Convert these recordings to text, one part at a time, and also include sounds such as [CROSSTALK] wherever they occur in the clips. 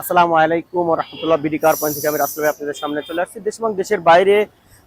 আসসালামু আলাইকুম রহমতুল্লাহ BD car point থেকে আমি রাসেল ভাই আপনাদের সামনে চলে আসছি। দেশ এবং দেশের বাইরে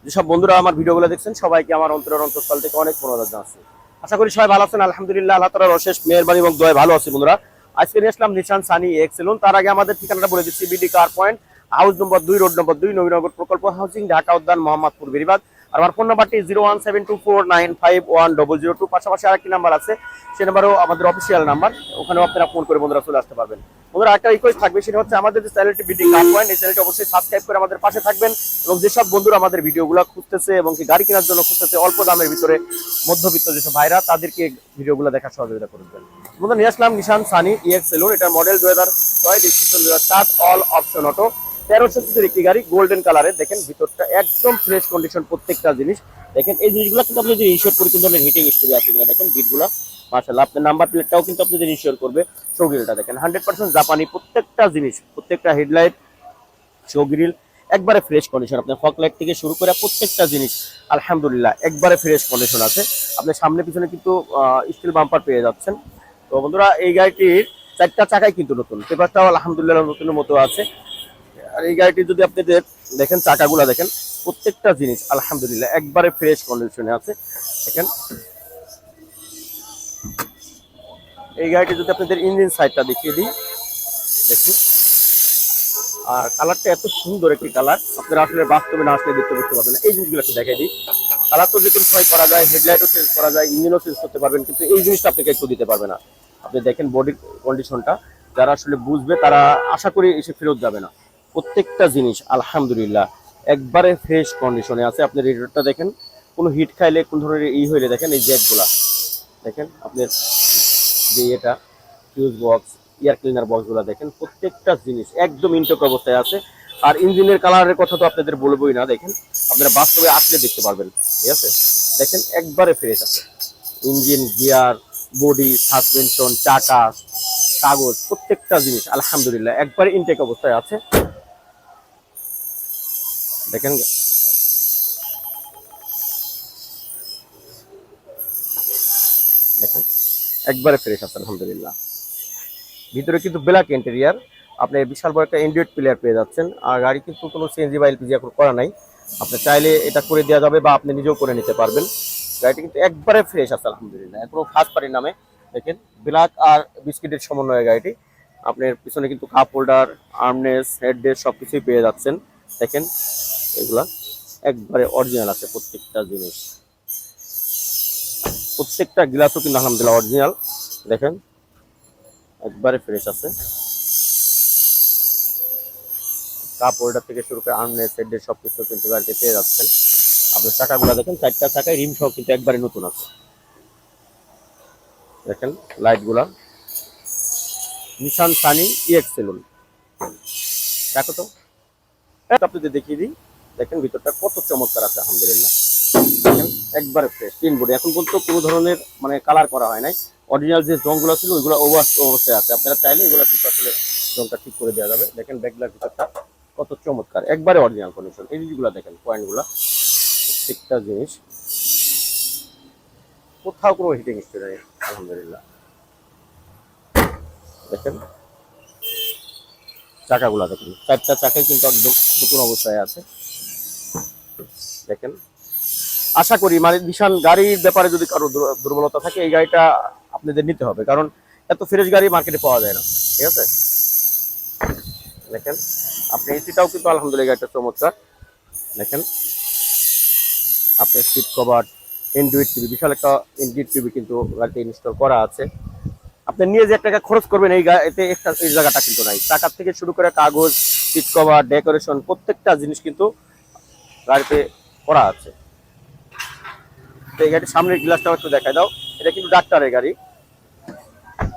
যেসব বন্ধুরা আমার ভিডিওগুলো দেখছেন, সবাইকে আমার অন্তরের অন্তঃস্থল থেকে অনেক মনোযোগ জানাচ্ছি। আশা করি সবাই ভালো আছেন, আলহামদুলিল্লাহ, আল্লাহ তালার অশেষ মেহরবানি এবং দোয়া ভালো আছে বন্ধুরা। আজকে নিয়ে আসলাম নিশান সানি এক্সেলুন। তার আগে আমাদের ঠিকানাটা বলে দিচ্ছি BD car point house number দুই, রোড নম্বর দুই, নবীনগর প্রকল্প হাউসিং ঢাকা উদ্যান, মোহাম্মদপুর, বেরিবাদ। আর আমার ফোন নাম্বারটি zero one seven two four nine five one double zero two পাশাপাশি আরেকটি নাম্বার আছে, সে নাম্বারও আমাদের অফিসিয়াল নাম্বার ওখানেও আপনারা ফোন করে বন্ধুরা চলে আসতে পারবেন। বন্ধুরা একটা রিকোয়েস্ট থাকবে, সেটা হচ্ছে আমাদের যে চ্যানেলটি বিডি কার পয়েন্ট এই চ্যানেলটি অবশ্যই সাবস্ক্রাইব করে আমাদের পাশে থাকবেন এবং যেসব বন্ধুরা আমাদের ভিডিওগুলো খুঁজতেছে এবং কি গাড়ি কেনার জন্য খুঁজতেছে, অল্প দামের ভিতরে মধ্যবিত্ত যেসব ভাইরা, তাদেরকে ভিডিওগুলো দেখার সহযোগিতা করবেন বন্ধুরা, নিয়ে আসলাম নিশান সানি ইএক্স সেলুন এটার মডেল দু হাজার ছয় রেজিস্ট্রেশন দু হাজার সাত অল অপশন অটো তেরোশো সিসির একটি গাড়ি গোল্ডেন কালারের দেখেন, ভিতরটা একদম ফ্রেশ কন্ডিশন প্রত্যেকটা জিনিস। দেখেন, এই জিনিসগুলো কিন্তু আপনি যদি ইনশিওর করে কোন ধরনের হিটিং স্টোরি আছে কিনা, দেখেন বিটগুলো মার্শাল্লাহ আপনার নাম্বার প্লেটটাও কিন্তু আপনি যদি ইনশিওর করবে শোগ্রিলটা দেখেন। হান্ড্রেড পার্সেন্ট জাপানি প্রত্যেকটা জিনিস, প্রত্যেকটা হেডলাইট শোগ্রিল একবারে ফ্রেশ কন্ডিশন আপনার ফক লাইট থেকে শুরু করে প্রত্যেকটা জিনিস, আলহামদুলিল্লাহ, একবারে ফ্রেশ কন্ডিশন আছে। আপনার সামনে পিছনে কিন্তু স্টিল বাম্পার পেয়ে যাচ্ছেন। তো বন্ধুরা, এই গাড়িটির চারটা চাকাই কিন্তু নতুন। পেপারটাও আলহামদুলিল্লাহ নতুনের মতো আছে। আর এই গাড়িটি যদি আপনাদের দেখেন, চাকাগুলো দেখেন, প্রত্যেকটা জিনিস, আলহামদুলিল্লাহ, একবারে ফ্রেশ কন্ডিশনে আছে। দেখেন। এই গাড়িটি যদি আপনাদের ইঞ্জিন সাইডটা দেখিয়ে দিই দেখুন আর কালারটা এত সুন্দর একটি কালার আপনারা আসলে বাস্তবে না আসলে দেখতে বুঝতে পারবেন। এই জিনিসগুলো একটু দেখাই দিই। কালার তো যে কোনো সময় করা যায় হেডলাইটও চেঞ্জ করা যায় ইঞ্জিনও চেঞ্জ করতে পারবেন, কিন্তু এই জিনিসটা আপনাকে একটু দিতে পারবে না। আপনি দেখেন বডির কন্ডিশনটা যারা আসলে বুঝবে, তারা আশা করি এসে ফেরত যাবে না। প্রত্যেকটা জিনিস, আলহামদুলিল্লাহ, একবারে ফ্রেশ কন্ডিশনে আছে। আপনি রেডিওটা দেখেন, কোনো হিট খাইলে কোন ধরনের ই হইলে দেখেন, এই জ্যাকগুলা দেখেন, আপনার যে এটা ফিউজ বক্স এয়ার ক্লিনার বক্সগুলো দেখেন, প্রত্যেকটা জিনিস একদম ইনটেক অবস্থায় আছে। আর ইঞ্জিনের কালারের কথা তো আপনাদের বলবোই না, দেখেন, আপনারা বাস্তবে আসলে দেখতে পারবেন, ঠিক আছে? দেখেন, একবারে ফ্রেশ আছে। ইঞ্জিন গিয়ার বডি সাসপেনশন চাকা, কাগজ, প্রত্যেকটা জিনিস, আলহামদুলিল্লাহ, একবারে ইনটেক অবস্থায় আছে। দেখেন দেখেন, একবারে ফ্রেশ আছে, আলহামদুলিল্লাহ। ভিতরে কিন্তু ব্ল্যাক ইন্টেরিয়ার আপনি বিশাল বড় একটা অ্যান্ড্রয়েড প্লেয়ার পেয়ে যাচ্ছেন। আর গাড়ি কিন্তু কোনো সিএনজি বা এলপিজি এখন করা নাই। আপনি চাইলে এটা করে দেওয়া যাবে বা আপনি নিজেও করে নিতে পারবেন। গাড়িটি কিন্তু একবারে ফ্রেশ আছে, আলহামদুলিল্লাহ। এখনও ফার্স্ট পার্টির নামে, দেখেন ব্ল্যাক আর বিস্কিটের সমন্বয়ে গাড়িটি। আপনার পিছনে কিন্তু কাপ হোল্ডার আর্মনেস হেডডেস সব কিছুই পেয়ে যাচ্ছেন। দেখেন, এগুলা একবারে অরিজিনাল আছে প্রত্যেকটা জিনিস। প্রত্যেকটা গ্লাসও কিন্তু আলহামদুলিল্লাহ অরিজিনাল দেখেন, একবারে ফ্রেশ আছে। কাপ হোল্ডার থেকে শুরু করে আর্মনেস হেডের সব কিছু কিন্তু গাড়িতে পেয়ে যাচ্ছেন। আপনার চাকাগুলো দেখেন, চারটা চাকায় রিম সহ কিন্তু একবারে নতুন আছে। দেখেন লাইটগুলা নিশান সানি ইএক্স সেলুন দেখো তো। আপনাদের দেখিয়ে দিই। দেখেন ভিতরটা কত চমৎকার আছে, আলহামদুলিল্লাহ। দেখেন, একবারে ফ্রেশ তিন বডি এখন পর্যন্ত কোনো ধরনের মানে কালার করা হয় নাই। অরিজিনাল যে রংগুলো ছিল, ওইগুলো ওভার অবস্থায় আছে। আপনারা চাইলে এগুলো কিন্তু আসলে রংটা ঠিক করে দেওয়া যাবে। দেখেন ব্যাগলার ভিতরটা কত চমৎকার, একবারে অরিজিনাল কন্ডিশন এই জিনিসগুলো দেখেন পয়েন্টগুলো প্রত্যেকটা জিনিস। কোথাও কোনো হিটিং স্টোরি নেই, আলহামদুলিল্লাহ। দেখেন চাকাগুলো দেখেন। চারটা চাকাই কিন্তু একদম নতুন অবস্থায় আছে। দেখেন। আশা করি মানে বিশাল গাড়ির ব্যাপারে যদি কারও দুর্বলতা থাকে, এই গাড়িটা আপনাদের নিতে হবে। কারণ এত ফ্রেশ গাড়ি মার্কেটে পাওয়া যায় না। ঠিক আছে? দেখেন। আপনি এসিটাও কিন্তু আলহামদুলিল্লাহ গাড়িটা চমৎকার। দেখেন। আপনার সিট কভার এন্ড্রয়েড টিভি বিশাল একটা এন্ড্রয়েড টিভি কিন্তু গাড়িতে ইনস্টল করা আছে। আপনি নিয়ে যে টাকা খরচ করবেন, এই এতে একটা এই জায়গাটা কিন্তু নাই। টাকার থেকে শুরু করে কাগজ সিট কভার ডেকোরেশন প্রত্যেকটা জিনিস কিন্তু গাড়িতে করা আছে। তো এই গাড়ির সামনের গ্লাসটাও একটু দেখাই দাও। এটা কিন্তু ডাক্তারের গাড়ি।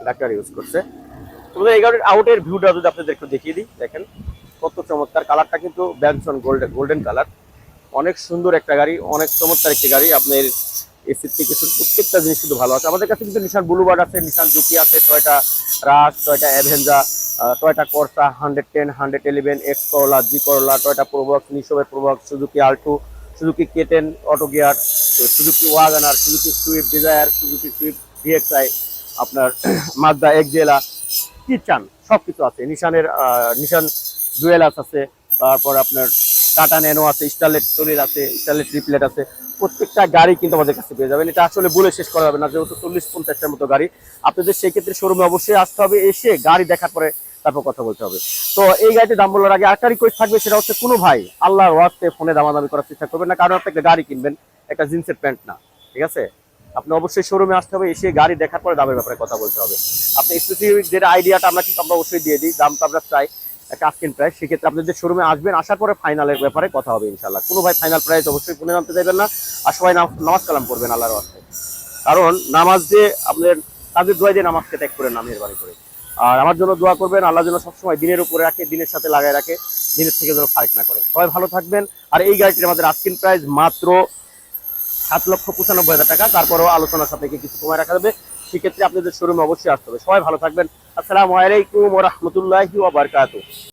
ডাক্তার ইউজ করছে। তোমাদের এই গাড়ির আউটের ভিউটা যদি আপনাদের একটু দেখিয়ে দিই, দেখেন কত চমৎকার কালারটা কিন্তু ব্যানসন গোল্ডেন গোল্ডেন কালার অনেক সুন্দর একটা গাড়ি, অনেক চমৎকার একটি গাড়ি। আপনার এসির থেকে শুরু প্রত্যেকটা জিনিস কিন্তু ভালো আছে। আমাদের কাছে কিন্তু নিশান ব্লুবার্ড আছে, নিশান জুকি আছে Toyota Rush Toyota Avanza Toyota Corsa, hundred ten, hundred eleven X Corolla, G Corolla Toyota Probox নিশোভের Probox, Suzuki Alto, Suzuki K ten auto gear Suzuki wagon R, Suzuki Swift Dzire, Suzuki Swift VXI, আপনার [CLEARS THROAT] Mazda Axela কি চান সবকিছু আছে। নিশানের নিশান ডুয়েলাস আছে, তারপর আপনার Tata nano আছে, Starlet solid আছে, স্টারলেট রিপ্লেট আছে প্রত্যেকটা গাড়ি কিন্তু আমাদের কাছে পেয়ে যাবেন। এটা আসলে বলে শেষ করা যাবে না, যেহেতু চল্লিশ পঞ্চাশটার মতো গাড়ি। আপনাদের সেক্ষেত্রে শোরুমে অবশ্যই আসতে হবে, এসে গাড়ি দেখার পরে তারপর কথা বলতে হবে। তো এই গাড়িতে দাম বলার আগে একটা রিকোয়েস্ট থাকবে, সেটা হচ্ছে কোনো ভাই আল্লাহর ওয়াস্তে ফোনে দামাদামি করার চেষ্টা করবেন না, কারণ আপনি একটা গাড়ি কিনবেন, একটা জিন্সের প্যান্ট না, ঠিক আছে? আপনি অবশ্যই শোরুমে আসতে হবে, এসে গাড়ি দেখার পরে দামের ব্যাপারে কথা বলতে হবে। আপনি স্পেসিফিক যেটা আইডিয়াটা আমরা কিন্তু আমরা অবশ্যই দিয়ে দিই, দামটা আমরা চাই। একটা প্রাইস সেক্ষেত্রে আপনি যে শোরুমে আসবেন, আসার পরে ফাইনালের ব্যাপারে কথা হবে ইনশাল্লাহ কোনো ভাই ফাইনাল প্রাইস অবশ্যই ফোনে জানতে চাইবেন না, আর সবাই নাম- নামাজ কালাম করবেন আল্লাহর ওয়াস্তে কারণ নামাজ যে আপনার কাজের দোয়া দিয়ে নামাজকে ত্যাগ করে নামের বাড়ি করে। আর আমার জন্য দোয়া করবেন, আল্লাহ যেন সবসময় দিনের উপরে রাখে, দিনের সাথে লাগায় রাখে, দিনের থেকে যেন ফারেক না করে। সবাই ভালো থাকবেন। আর এই গাড়িটির আমাদের আস্কিন প্রাইস মাত্র সাত লক্ষ পঁচানব্বই হাজার টাকা। তারপরেও আলোচনার সাপেক্ষে কিছু সময় রাখা যাবে। সেক্ষেত্রে আপনাদের শোরুমে অবশ্যই আসতে হবে। সবাই ভালো থাকবেন। আসসালামু আলাইকুম রহমতুল্লাহি ওয়া বারকাতুহু।